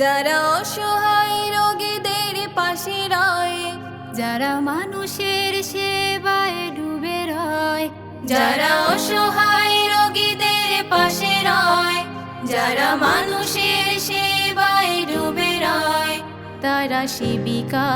যারা অসহায় রোগীদের পাশে রয়, যারা মানুষের সেবায় ডুবে রয়, যারা অসহায় রোগীদের পাশে রয়, যারা মানুষের সেবায় ডুবে রয়, তারা শিবিকা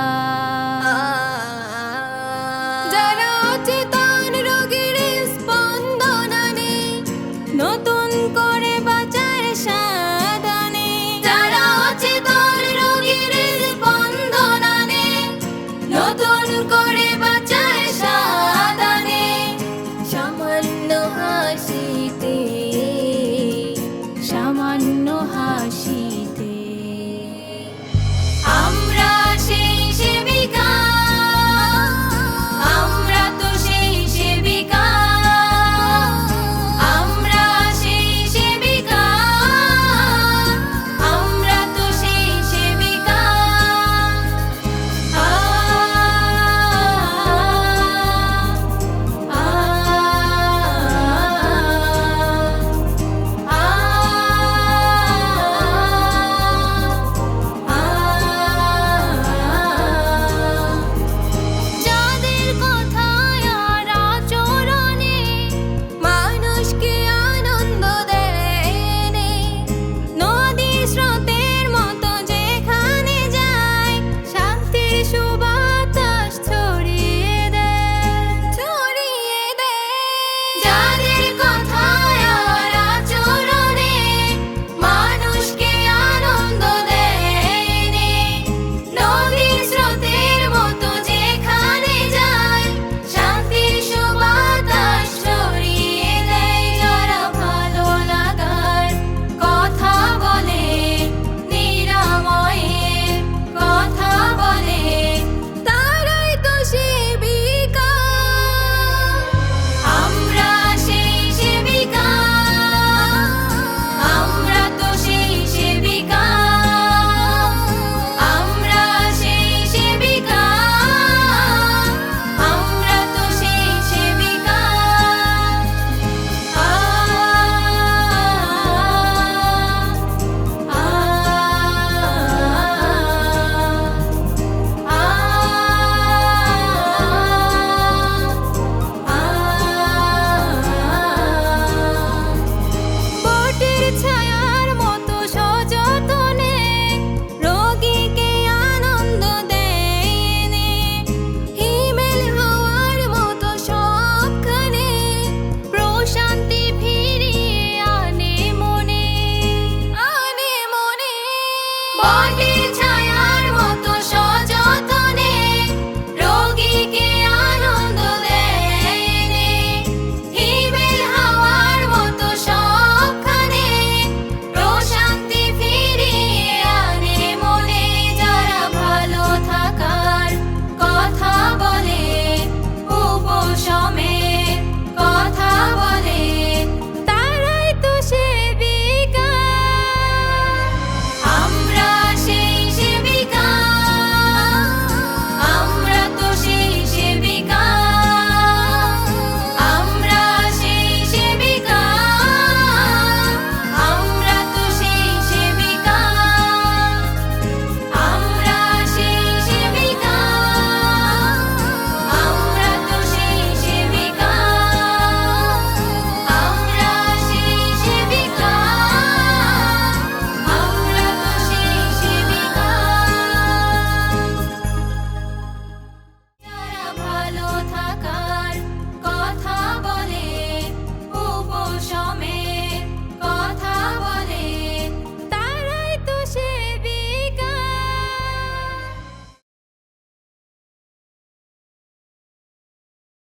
কথা Bonnie